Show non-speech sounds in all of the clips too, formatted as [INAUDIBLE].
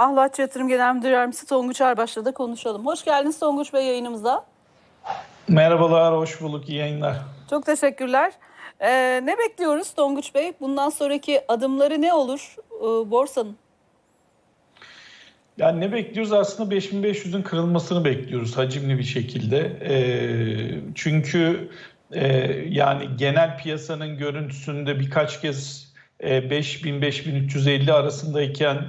Ahlat Yatırım Genel Müdür Yardımcısı Tonguç Erbaş'la da konuşalım. Hoş geldiniz Tonguç Bey yayınımıza. Merhabalar, hoş bulduk, iyi yayınlar. Çok teşekkürler. Ee, ne bekliyoruz Tonguç Bey? Bundan sonraki adımları ne olur e, borsanın? Yani ne bekliyoruz? Aslında 5500'ün kırılmasını bekliyoruz hacimli bir şekilde. Ee, çünkü e, yani genel piyasanın görüntüsünde birkaç kez e, 5000-5350 arasındayken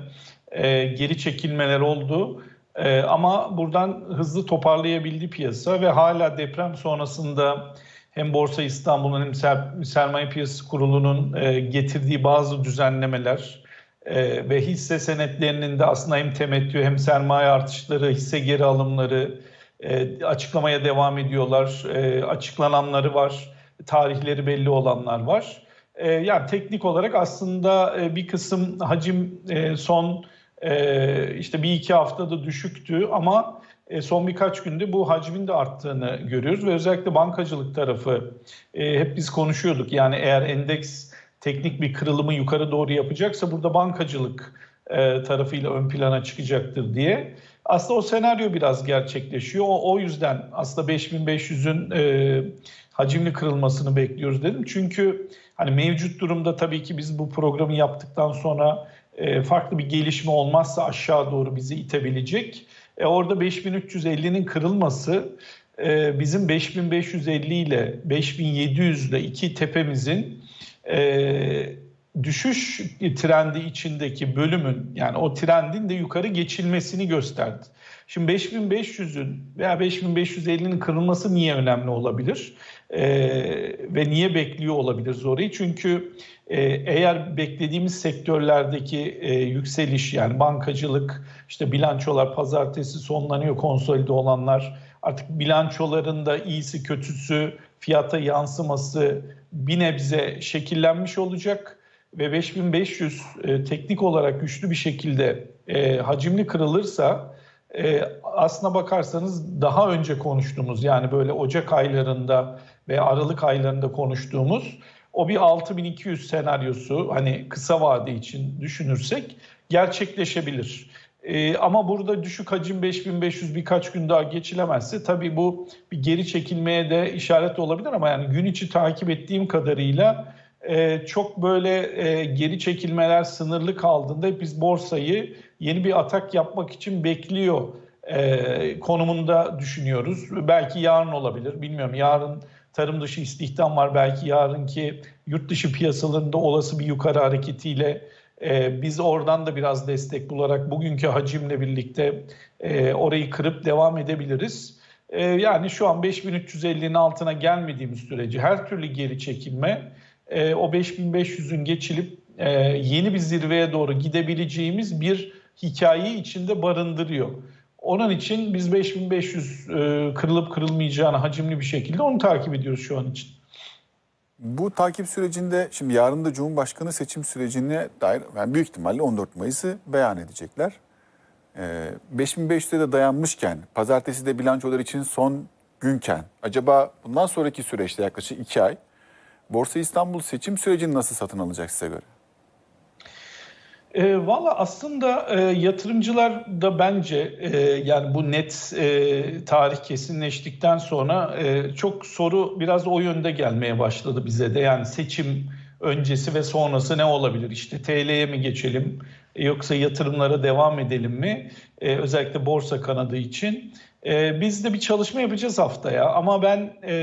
e, geri çekilmeler oldu. E, ama buradan hızlı toparlayabildi piyasa ve hala deprem sonrasında hem Borsa İstanbul'un hem Ser- Sermaye Piyasası Kurulu'nun e, getirdiği bazı düzenlemeler e, ve hisse senetlerinin de aslında hem temettü hem sermaye artışları, hisse geri alımları e, açıklamaya devam ediyorlar. E, açıklananları var, tarihleri belli olanlar var. E, yani teknik olarak aslında e, bir kısım hacim e, son e, işte bir iki haftada düşüktü ama e, son birkaç günde bu hacmin de arttığını görüyoruz ve özellikle bankacılık tarafı e, hep biz konuşuyorduk. Yani eğer endeks teknik bir kırılımı yukarı doğru yapacaksa burada bankacılık e, tarafıyla ön plana çıkacaktır diye. Aslında o senaryo biraz gerçekleşiyor. O, o yüzden aslında 5500'ün e, hacimli kırılmasını bekliyoruz dedim. Çünkü hani mevcut durumda tabii ki biz bu programı yaptıktan sonra e, farklı bir gelişme olmazsa aşağı doğru bizi itebilecek. E, orada 5350'nin kırılması e, bizim 5550 ile 5700 ile iki tepemizin e, düşüş trendi içindeki bölümün yani o trendin de yukarı geçilmesini gösterdi. Şimdi 5500'ün veya 5550'nin kırılması niye önemli olabilir? Ee, ve niye bekliyor olabiliriz orayı? Çünkü e, eğer beklediğimiz sektörlerdeki e, yükseliş yani bankacılık, işte bilançolar pazartesi sonlanıyor konsolide olanlar, artık bilançoların da iyisi kötüsü fiyata yansıması bir nebze şekillenmiş olacak ve 5500 e, teknik olarak güçlü bir şekilde e, hacimli kırılırsa e, aslına bakarsanız daha önce konuştuğumuz yani böyle Ocak aylarında ve Aralık aylarında konuştuğumuz o bir 6200 senaryosu hani kısa vade için düşünürsek gerçekleşebilir. Ee, ama burada düşük hacim 5500 birkaç gün daha geçilemezse tabii bu bir geri çekilmeye de işaret olabilir ama yani gün içi takip ettiğim kadarıyla e, çok böyle e, geri çekilmeler sınırlı kaldığında biz borsayı yeni bir atak yapmak için bekliyor e, konumunda düşünüyoruz. Belki yarın olabilir bilmiyorum yarın tarım dışı istihdam var belki yarınki yurt dışı piyasalarında olası bir yukarı hareketiyle ee, biz oradan da biraz destek bularak bugünkü hacimle birlikte e, orayı kırıp devam edebiliriz. E, yani şu an 5350'nin altına gelmediğimiz sürece her türlü geri çekilme e, o 5500'ün geçilip e, yeni bir zirveye doğru gidebileceğimiz bir hikayeyi içinde barındırıyor. Onun için biz 5500 e, kırılıp kırılmayacağını hacimli bir şekilde onu takip ediyoruz şu an için. Bu takip sürecinde şimdi yarın da Cumhurbaşkanı seçim sürecine dair yani büyük ihtimalle 14 Mayıs'ı beyan edecekler. Ee, 5500'e de dayanmışken pazartesi de bilançolar için son günken acaba bundan sonraki süreçte yaklaşık 2 ay Borsa İstanbul seçim sürecini nasıl satın alacak size göre? E, Valla aslında e, yatırımcılar da bence e, yani bu net e, tarih kesinleştikten sonra e, çok soru biraz o yönde gelmeye başladı bize de. Yani seçim öncesi ve sonrası ne olabilir? İşte TL'ye mi geçelim yoksa yatırımlara devam edelim mi? E, özellikle borsa kanadı için. E, biz de bir çalışma yapacağız haftaya ama ben e,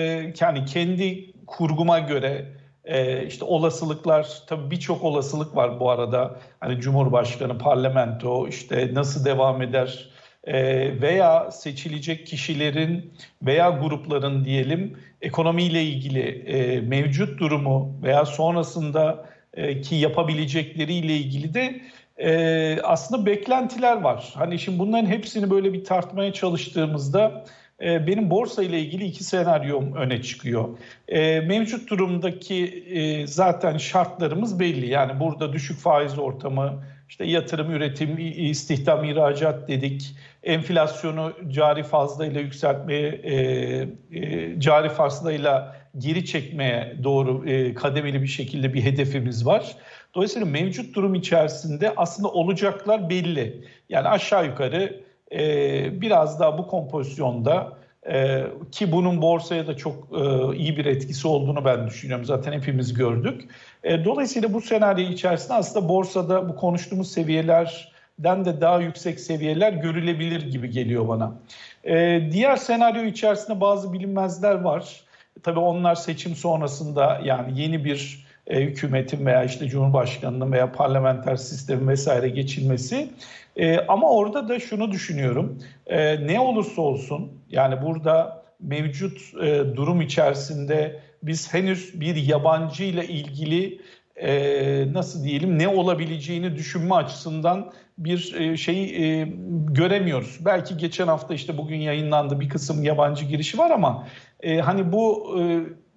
yani kendi kurguma göre ee, işte olasılıklar tabii birçok olasılık var bu arada. Hani Cumhurbaşkanı, parlamento işte nasıl devam eder ee, veya seçilecek kişilerin veya grupların diyelim ekonomiyle ilgili e, mevcut durumu veya sonrasında e, ki yapabilecekleriyle ilgili de e, aslında beklentiler var. Hani şimdi bunların hepsini böyle bir tartmaya çalıştığımızda e, benim borsa ile ilgili iki senaryom öne çıkıyor. E, mevcut durumdaki e, zaten şartlarımız belli. Yani burada düşük faiz ortamı, işte yatırım, üretim, istihdam, ihracat dedik. Enflasyonu cari fazlayla yükseltmeye, cari fazlayla geri çekmeye doğru kademeli bir şekilde bir hedefimiz var. Dolayısıyla mevcut durum içerisinde aslında olacaklar belli. Yani aşağı yukarı e, biraz daha bu kompozisyonda e, ki bunun borsaya da çok e, iyi bir etkisi olduğunu ben düşünüyorum. Zaten hepimiz gördük. E, dolayısıyla bu senaryo içerisinde aslında borsada bu konuştuğumuz seviyelerden de daha yüksek seviyeler görülebilir gibi geliyor bana. E, diğer senaryo içerisinde bazı bilinmezler var. Tabii onlar seçim sonrasında yani yeni bir e, hükümetin veya işte Cumhurbaşkanı'nın veya parlamenter sistemin vesaire geçilmesi. E, ama orada da şunu düşünüyorum. E, ne olursa olsun yani burada mevcut e, durum içerisinde biz henüz bir yabancı ile ilgili e, nasıl diyelim ne olabileceğini düşünme açısından bir e, şeyi e, göremiyoruz. Belki geçen hafta işte bugün yayınlandı bir kısım yabancı girişi var ama e, hani bu e,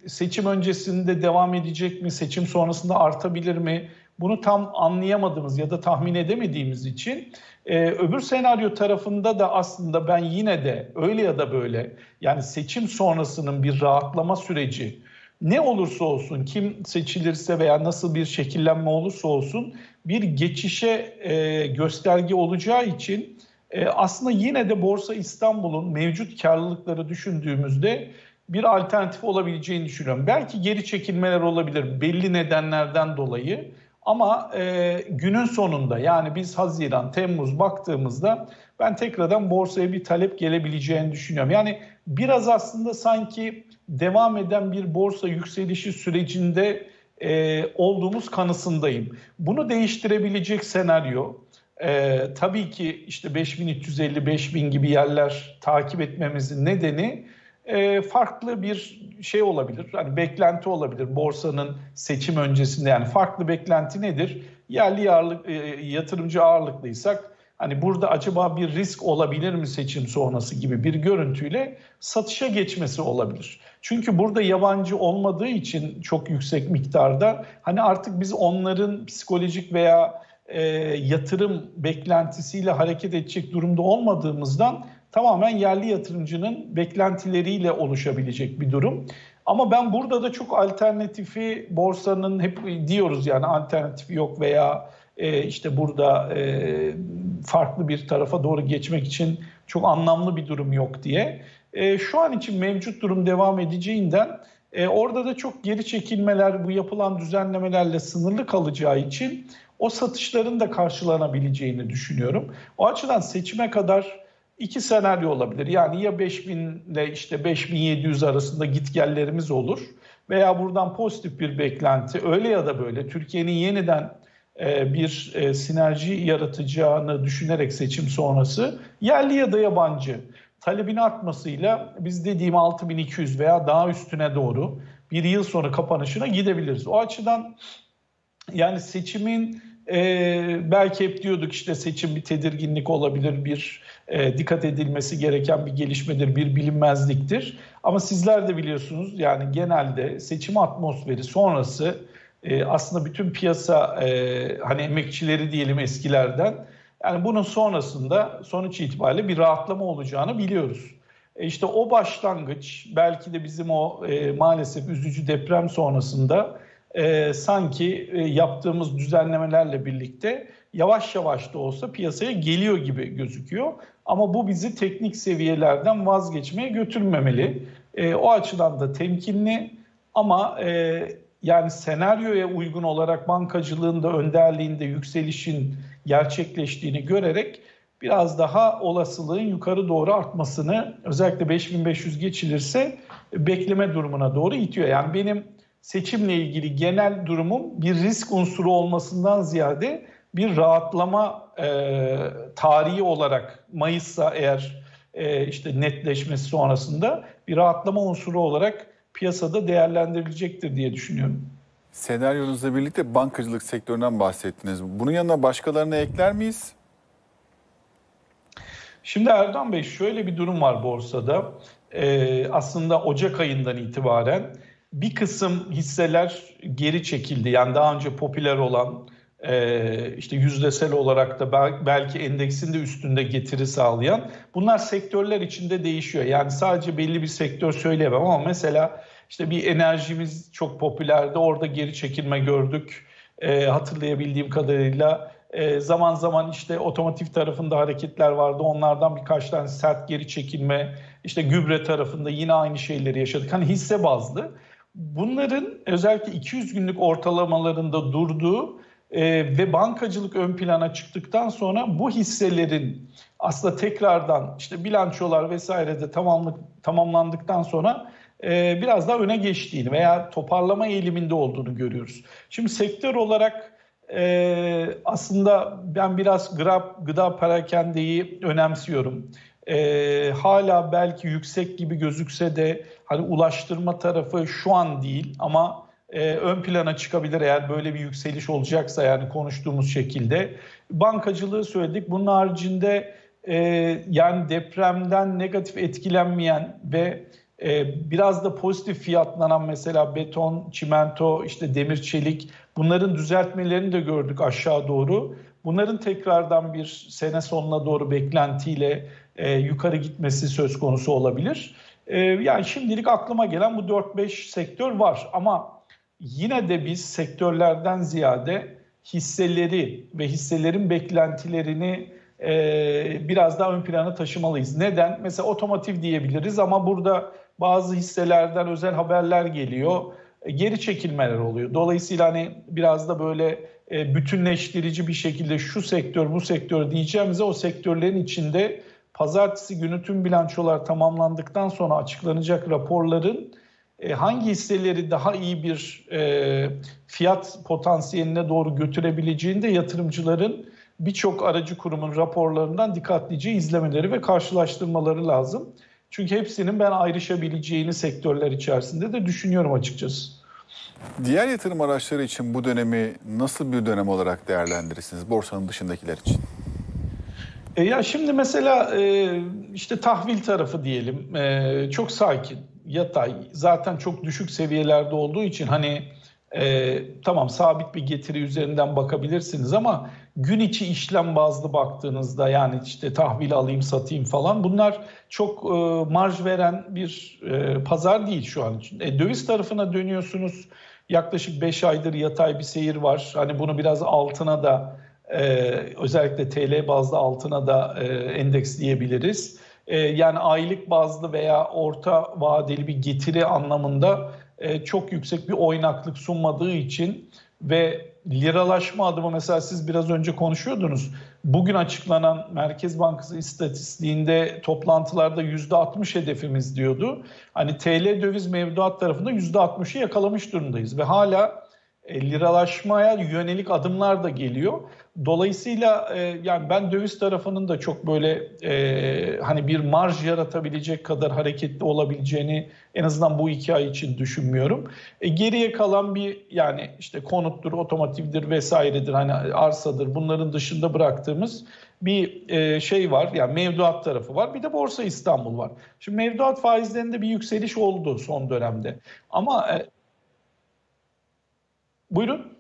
seçim öncesinde devam edecek mi, seçim sonrasında artabilir mi? Bunu tam anlayamadığımız ya da tahmin edemediğimiz için e, öbür senaryo tarafında da aslında ben yine de öyle ya da böyle yani seçim sonrasının bir rahatlama süreci ne olursa olsun kim seçilirse veya nasıl bir şekillenme olursa olsun bir geçişe e, gösterge olacağı için e, aslında yine de Borsa İstanbul'un mevcut karlılıkları düşündüğümüzde bir alternatif olabileceğini düşünüyorum. Belki geri çekilmeler olabilir belli nedenlerden dolayı ama e, günün sonunda yani biz Haziran, Temmuz baktığımızda ben tekrardan borsaya bir talep gelebileceğini düşünüyorum. Yani biraz aslında sanki devam eden bir borsa yükselişi sürecinde e, olduğumuz kanısındayım. Bunu değiştirebilecek senaryo e, tabii ki işte 5350-5000 gibi yerler takip etmemizin nedeni e, farklı bir şey olabilir. Hani beklenti olabilir borsanın seçim öncesinde yani farklı beklenti nedir? Yerli ağırlık, e, yatırımcı ağırlıklıysak hani burada acaba bir risk olabilir mi seçim sonrası gibi bir görüntüyle satışa geçmesi olabilir. Çünkü burada yabancı olmadığı için çok yüksek miktarda hani artık biz onların psikolojik veya e, yatırım beklentisiyle hareket edecek durumda olmadığımızdan tamamen yerli yatırımcının beklentileriyle oluşabilecek bir durum. Ama ben burada da çok alternatifi borsanın hep diyoruz yani alternatifi yok veya e, işte burada e, farklı bir tarafa doğru geçmek için çok anlamlı bir durum yok diye. E, şu an için mevcut durum devam edeceğinden e, orada da çok geri çekilmeler bu yapılan düzenlemelerle sınırlı kalacağı için o satışların da karşılanabileceğini düşünüyorum. O açıdan seçime kadar iki senaryo olabilir. Yani ya 5000 ile işte 5700 arasında gitgellerimiz olur veya buradan pozitif bir beklenti öyle ya da böyle Türkiye'nin yeniden e, bir e, sinerji yaratacağını düşünerek seçim sonrası yerli ya da yabancı talebin artmasıyla biz dediğim 6200 veya daha üstüne doğru bir yıl sonra kapanışına gidebiliriz. O açıdan yani seçimin e, belki hep diyorduk işte seçim bir tedirginlik olabilir, bir e, dikkat edilmesi gereken bir gelişmedir, bir bilinmezliktir. Ama sizler de biliyorsunuz yani genelde seçim atmosferi sonrası e, aslında bütün piyasa e, hani emekçileri diyelim eskilerden yani bunun sonrasında sonuç itibariyle bir rahatlama olacağını biliyoruz. E işte o başlangıç belki de bizim o e, maalesef üzücü deprem sonrasında e, sanki e, yaptığımız düzenlemelerle birlikte yavaş yavaş da olsa piyasaya geliyor gibi gözüküyor. Ama bu bizi teknik seviyelerden vazgeçmeye götürmemeli. E, o açıdan da temkinli ama e, yani senaryoya uygun olarak bankacılığın da önderliğinde yükselişin gerçekleştiğini görerek biraz daha olasılığın yukarı doğru artmasını özellikle 5500 geçilirse bekleme durumuna doğru itiyor. Yani benim seçimle ilgili genel durumum bir risk unsuru olmasından ziyade bir rahatlama e, tarihi olarak Mayıs'sa eğer e, işte netleşmesi sonrasında bir rahatlama unsuru olarak piyasada değerlendirilecektir diye düşünüyorum. Senaryonuzla birlikte bankacılık sektöründen bahsettiniz. Bunun yanına başkalarını ekler miyiz? Şimdi Erdoğan Bey şöyle bir durum var borsada. Ee, aslında Ocak ayından itibaren bir kısım hisseler geri çekildi. Yani daha önce popüler olan e, işte yüzdesel olarak da belki endeksin de üstünde getiri sağlayan bunlar sektörler içinde değişiyor. Yani sadece belli bir sektör söyleyemem ama mesela işte bir enerjimiz çok popülerdi orada geri çekilme gördük. e, hatırlayabildiğim kadarıyla. E, zaman zaman işte otomotiv tarafında hareketler vardı. Onlardan birkaç tane sert geri çekilme, işte gübre tarafında yine aynı şeyleri yaşadık. Hani hisse bazlı. Bunların özellikle 200 günlük ortalamalarında durduğu e, ve bankacılık ön plana çıktıktan sonra bu hisselerin aslında tekrardan işte bilançolar vesairede tamamlık, tamamlandıktan sonra e, biraz daha öne geçtiğini veya toparlama eğiliminde olduğunu görüyoruz. Şimdi sektör olarak e, aslında ben biraz gıda, gıda perakendeyi önemsiyorum. E, hala belki yüksek gibi gözükse de hani ulaştırma tarafı şu an değil ama e, ön plana çıkabilir eğer böyle bir yükseliş olacaksa yani konuştuğumuz şekilde. Bankacılığı söyledik. Bunun haricinde e, yani depremden negatif etkilenmeyen ve e, biraz da pozitif fiyatlanan mesela beton, çimento, işte demir, çelik bunların düzeltmelerini de gördük aşağı doğru. Bunların tekrardan bir sene sonuna doğru beklentiyle e, yukarı gitmesi söz konusu olabilir. E, yani şimdilik aklıma gelen bu 4-5 sektör var ama yine de biz sektörlerden ziyade hisseleri ve hisselerin beklentilerini e, biraz daha ön plana taşımalıyız. Neden? Mesela otomotiv diyebiliriz ama burada bazı hisselerden özel haberler geliyor. E, geri çekilmeler oluyor. Dolayısıyla hani biraz da böyle e, bütünleştirici bir şekilde şu sektör bu sektör diyeceğimize o sektörlerin içinde pazartesi günü tüm bilançolar tamamlandıktan sonra açıklanacak raporların e, hangi hisseleri daha iyi bir e, fiyat potansiyeline doğru götürebileceğini de yatırımcıların birçok aracı kurumun raporlarından dikkatlice izlemeleri ve karşılaştırmaları lazım. Çünkü hepsinin ben ayrışabileceğini sektörler içerisinde de düşünüyorum açıkçası. Diğer yatırım araçları için bu dönemi nasıl bir dönem olarak değerlendirirsiniz borsanın dışındakiler için? E ya şimdi mesela e, işte tahvil tarafı diyelim e, çok sakin, yatay. Zaten çok düşük seviyelerde olduğu için hani e, tamam sabit bir getiri üzerinden bakabilirsiniz ama gün içi işlem bazlı baktığınızda yani işte tahvil alayım satayım falan bunlar çok e, marj veren bir e, pazar değil şu an için. E, döviz tarafına dönüyorsunuz yaklaşık 5 aydır yatay bir seyir var. Hani bunu biraz altına da e, özellikle TL bazlı altına da e, endeksleyebiliriz. E, yani aylık bazlı veya orta vadeli bir getiri anlamında e, çok yüksek bir oynaklık sunmadığı için ve liralaşma adımı mesela siz biraz önce konuşuyordunuz. Bugün açıklanan Merkez Bankası istatistiğinde toplantılarda %60 hedefimiz diyordu. Hani TL döviz mevduat tarafında %60'ı yakalamış durumdayız ve hala liralaşmaya yönelik adımlar da geliyor. Dolayısıyla e, yani ben döviz tarafının da çok böyle e, hani bir marj yaratabilecek kadar hareketli olabileceğini en azından bu iki ay için düşünmüyorum. E, geriye kalan bir yani işte konuttur, otomotivdir vesairedir hani arsadır bunların dışında bıraktığımız bir e, şey var yani mevduat tarafı var bir de Borsa İstanbul var. Şimdi mevduat faizlerinde bir yükseliş oldu son dönemde ama e, buyurun.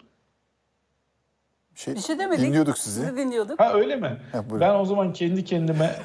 Şey, Bir şey demedik. Dinliyorduk sizi. Sizi dinliyorduk. Ha öyle mi? Ha, buyurun. ben o zaman kendi kendime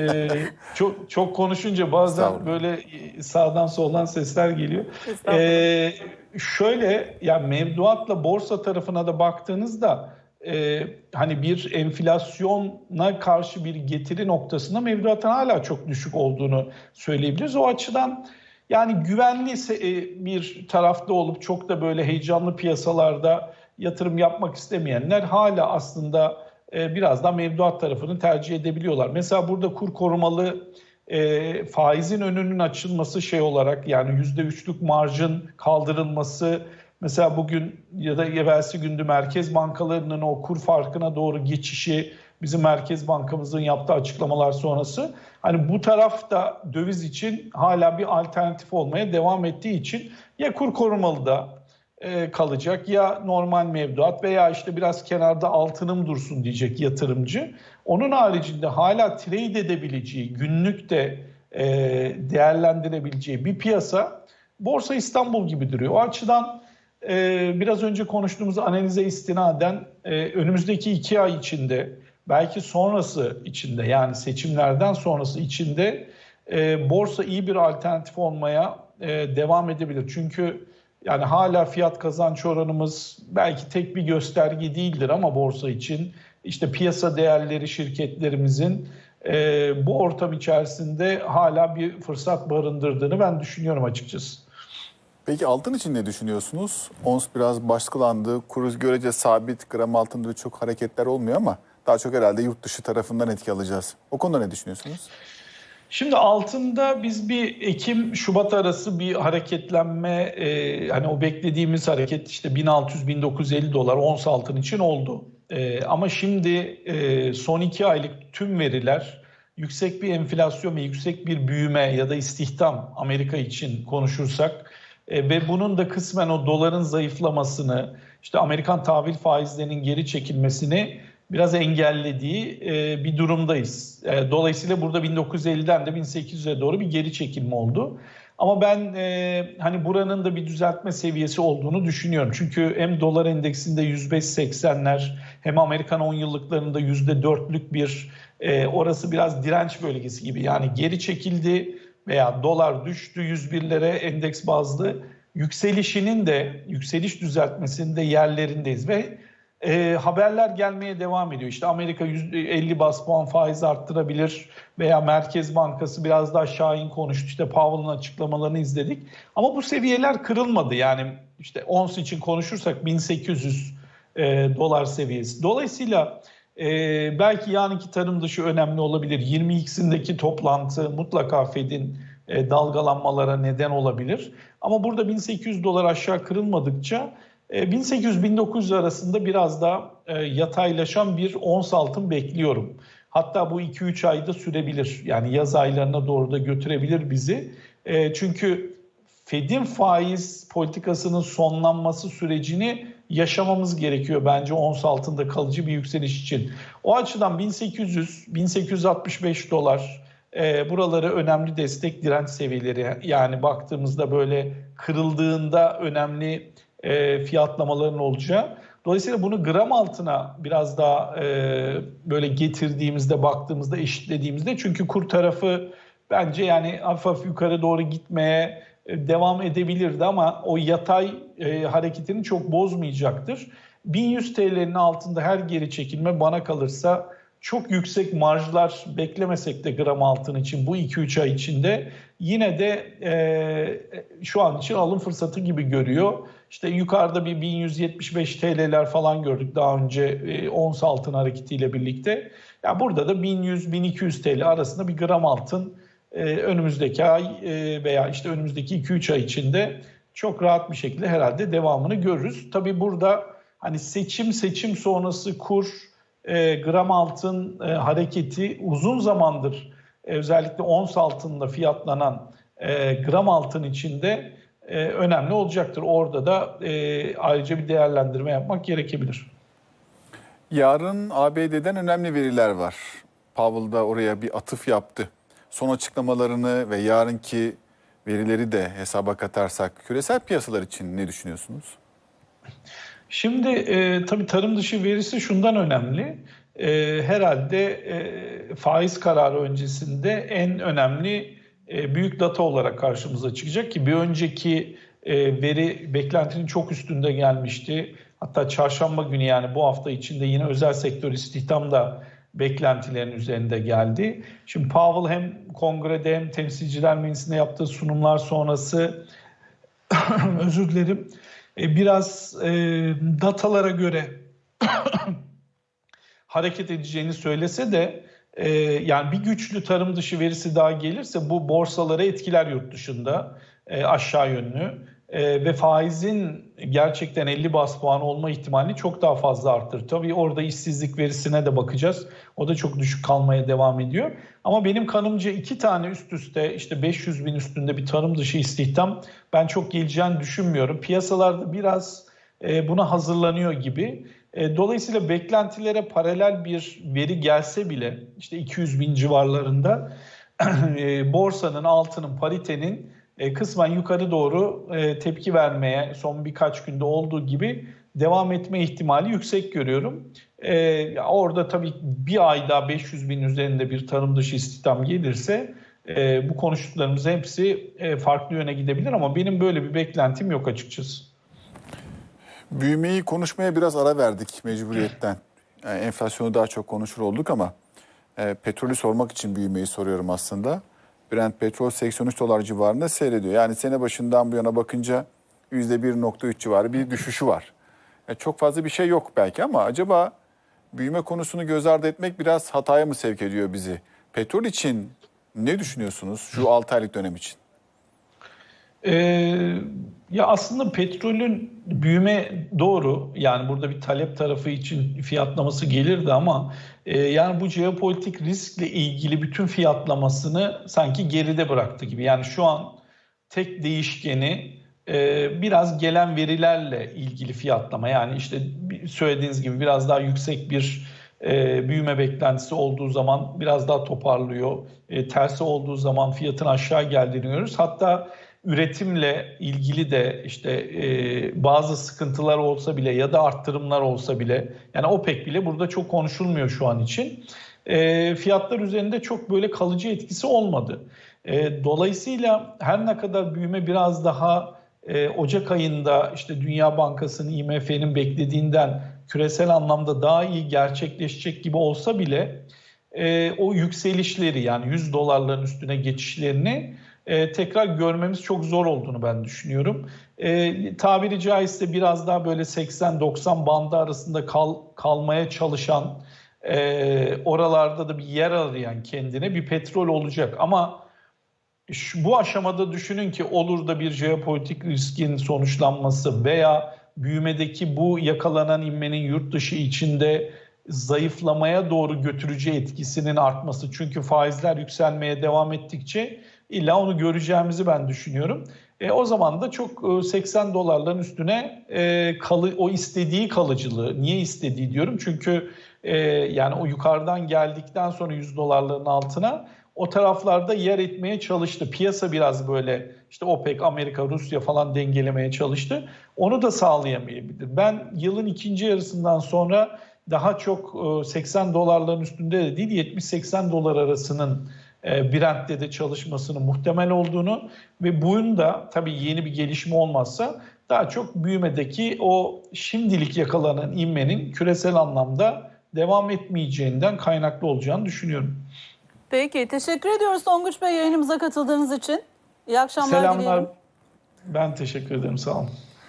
e, [LAUGHS] çok çok konuşunca bazen böyle e, sağdan soldan sesler geliyor. E, şöyle yani mevduatla borsa tarafına da baktığınızda e, hani bir enflasyona karşı bir getiri noktasında mevduatın hala çok düşük olduğunu söyleyebiliriz. O açıdan yani güvenli e, bir tarafta olup çok da böyle heyecanlı piyasalarda yatırım yapmak istemeyenler hala aslında e, biraz daha mevduat tarafını tercih edebiliyorlar. Mesela burada kur korumalı e, faizin önünün açılması şey olarak yani yüzde üçlük marjın kaldırılması mesela bugün ya da evvelsi gündü merkez bankalarının o kur farkına doğru geçişi bizim Merkez Bankamızın yaptığı açıklamalar sonrası hani bu tarafta döviz için hala bir alternatif olmaya devam ettiği için ya kur korumalı da e, kalacak ya normal mevduat veya işte biraz kenarda altınım dursun diyecek yatırımcı. Onun haricinde hala trade edebileceği, günlük de e, değerlendirebileceği bir piyasa Borsa İstanbul gibi duruyor. O açıdan e, biraz önce konuştuğumuz analize istinaden e, önümüzdeki iki ay içinde belki sonrası içinde yani seçimlerden sonrası içinde e, borsa iyi bir alternatif olmaya e, devam edebilir. Çünkü Yani hala fiyat kazanç oranımız belki tek bir gösterge değildir ama borsa için işte piyasa değerleri şirketlerimizin e, bu ortam içerisinde hala bir fırsat barındırdığını ben düşünüyorum açıkçası. Peki altın için ne düşünüyorsunuz? Ons biraz baskılandı. Kuru görece sabit. Gram altında da çok hareketler olmuyor ama daha çok herhalde yurt dışı tarafından etki alacağız. O konuda ne düşünüyorsunuz? Şimdi altında biz bir Ekim-Şubat arası bir hareketlenme e, hani o beklediğimiz hareket işte 1600-1950 dolar ons altın için oldu. E, ama şimdi e, son iki aylık tüm veriler yüksek bir enflasyon ve yüksek bir büyüme ya da istihdam Amerika için konuşursak e, ve bunun da kısmen o doların zayıflamasını işte Amerikan tahvil faizlerinin geri çekilmesini biraz engellediği e, bir durumdayız. E, dolayısıyla burada 1950'den de 1800'e doğru bir geri çekilme oldu. Ama ben e, hani buranın da bir düzeltme seviyesi olduğunu düşünüyorum. Çünkü hem dolar endeksinde 105-80'ler hem Amerikan 10 yıllıklarında %4'lük bir e, orası biraz direnç bölgesi gibi. Yani geri çekildi veya dolar düştü 101'lere endeks bazlı. Yükselişinin de yükseliş düzeltmesinin de yerlerindeyiz ve e, haberler gelmeye devam ediyor. İşte Amerika 50 bas puan faiz arttırabilir veya Merkez Bankası biraz daha şahin konuştu. İşte Powell'ın açıklamalarını izledik. Ama bu seviyeler kırılmadı. Yani işte ons için konuşursak 1800 e, dolar seviyesi. Dolayısıyla e, belki yarınki tarım dışı önemli olabilir. 20x'indeki toplantı mutlaka Fed'in e, dalgalanmalara neden olabilir. Ama burada 1800 dolar aşağı kırılmadıkça 1800-1900 arasında biraz daha e, yataylaşan bir ons altın bekliyorum. Hatta bu 2-3 ayda sürebilir. Yani yaz aylarına doğru da götürebilir bizi. E, çünkü Fed'in faiz politikasının sonlanması sürecini yaşamamız gerekiyor bence ons altında kalıcı bir yükseliş için. O açıdan 1800-1865 dolar e, buraları önemli destek direnç seviyeleri. Yani baktığımızda böyle kırıldığında önemli e, fiyatlamaların olacağı. Dolayısıyla bunu gram altına biraz daha e, böyle getirdiğimizde, baktığımızda, eşitlediğimizde çünkü kur tarafı bence yani hafif hafif yukarı doğru gitmeye e, devam edebilirdi ama o yatay e, hareketini çok bozmayacaktır. 1100 TL'nin altında her geri çekilme bana kalırsa çok yüksek marjlar beklemesek de gram altın için bu 2-3 ay içinde yine de e, şu an için alım fırsatı gibi görüyor. İşte yukarıda bir 1175 TL'ler falan gördük daha önce e, ons altın hareketiyle birlikte. Ya yani burada da 1100-1200 TL arasında bir gram altın e, önümüzdeki ay e, veya işte önümüzdeki 2-3 ay içinde çok rahat bir şekilde herhalde devamını görürüz. Tabii burada hani seçim seçim sonrası kur e, gram altın e, hareketi uzun zamandır e, özellikle ons altında fiyatlanan e, gram altın içinde e, önemli olacaktır. Orada da e, ayrıca bir değerlendirme yapmak gerekebilir. Yarın ABD'den önemli veriler var. Powell da oraya bir atıf yaptı. Son açıklamalarını ve yarınki verileri de hesaba katarsak küresel piyasalar için ne düşünüyorsunuz? Şimdi e, tabii tarım dışı verisi şundan önemli. E, herhalde e, faiz kararı öncesinde en önemli e, büyük data olarak karşımıza çıkacak ki bir önceki e, veri beklentinin çok üstünde gelmişti. Hatta çarşamba günü yani bu hafta içinde yine özel sektör istihdam da beklentilerin üzerinde geldi. Şimdi Powell hem kongrede hem temsilciler meclisinde yaptığı sunumlar sonrası [COUGHS] özür dilerim e, biraz e, datalara göre [COUGHS] hareket edeceğini söylese de e, yani bir güçlü tarım dışı verisi daha gelirse bu borsaları etkiler yurt dışında e, aşağı yönlü e, ve faizin gerçekten 50 bas puan olma ihtimalini çok daha fazla arttırır. Tabii orada işsizlik verisine de bakacağız. O da çok düşük kalmaya devam ediyor. Ama benim kanımca iki tane üst üste işte 500 bin üstünde bir tarım dışı istihdam ben çok geleceğini düşünmüyorum. Piyasalarda biraz e, buna hazırlanıyor gibi. E, dolayısıyla beklentilere paralel bir veri gelse bile işte 200 bin civarlarında [CLEARS THROAT] e, borsanın, altının, paritenin e, kısmen yukarı doğru tepki vermeye son birkaç günde olduğu gibi devam etme ihtimali yüksek görüyorum. orada tabii bir ayda 500 bin üzerinde bir tarım dışı istihdam gelirse e, bu konuştuklarımız hepsi e, farklı yöne gidebilir ama benim böyle bir beklentim yok açıkçası. Büyümeyi konuşmaya biraz ara verdik mecburiyetten. Yani enflasyonu daha çok konuşur olduk ama e, petrolü sormak için büyümeyi soruyorum aslında. Brent petrol 83 dolar civarında seyrediyor. Yani sene başından bu yana bakınca %1.3 civarı bir düşüşü var. E, çok fazla bir şey yok belki ama acaba büyüme konusunu göz ardı etmek biraz hataya mı sevk ediyor bizi? Petrol için ne düşünüyorsunuz şu 6 aylık dönem için? Ee, ya aslında petrolün büyüme doğru. Yani burada bir talep tarafı için fiyatlaması gelirdi ama e, yani bu jeopolitik riskle ilgili bütün fiyatlamasını sanki geride bıraktı gibi. Yani şu an tek değişkeni e, biraz gelen verilerle ilgili fiyatlama. Yani işte söylediğiniz gibi biraz daha yüksek bir e, büyüme beklentisi olduğu zaman biraz daha toparlıyor. E, tersi olduğu zaman fiyatın aşağı geldiğini görüyoruz. Hatta üretimle ilgili de işte e, bazı sıkıntılar olsa bile ya da arttırımlar olsa bile yani OPEC bile burada çok konuşulmuyor şu an için. E, fiyatlar üzerinde çok böyle kalıcı etkisi olmadı. E, dolayısıyla her ne kadar büyüme biraz daha e, Ocak ayında işte Dünya Bankası'nın IMF'nin beklediğinden küresel anlamda daha iyi gerçekleşecek gibi olsa bile e, o yükselişleri yani 100 dolarların üstüne geçişlerini e, tekrar görmemiz çok zor olduğunu ben düşünüyorum. E, tabiri caizse biraz daha böyle 80-90 bandı arasında kal, kalmaya çalışan e, oralarda da bir yer arayan kendine bir petrol olacak ama şu, bu aşamada düşünün ki olur da bir jeopolitik riskin sonuçlanması veya büyümedeki bu yakalanan inmenin yurt dışı içinde zayıflamaya doğru götürücü etkisinin artması. Çünkü faizler yükselmeye devam ettikçe illa onu göreceğimizi ben düşünüyorum. E, o zaman da çok e, 80 dolarların üstüne e, kalı, o istediği kalıcılığı, niye istediği diyorum çünkü e, yani o yukarıdan geldikten sonra 100 dolarların altına o taraflarda yer etmeye çalıştı. Piyasa biraz böyle işte OPEC, Amerika, Rusya falan dengelemeye çalıştı. Onu da sağlayamayabilir. Ben yılın ikinci yarısından sonra daha çok e, 80 dolarların üstünde de değil 70-80 dolar arasının e, Brent'te de çalışmasının muhtemel olduğunu ve bunun da tabii yeni bir gelişme olmazsa daha çok büyümedeki o şimdilik yakalanan inmenin küresel anlamda devam etmeyeceğinden kaynaklı olacağını düşünüyorum. Peki teşekkür ediyoruz Tonguç Bey yayınımıza katıldığınız için. İyi akşamlar Selamlar. dileyelim. Ben teşekkür ederim. Sağ olun.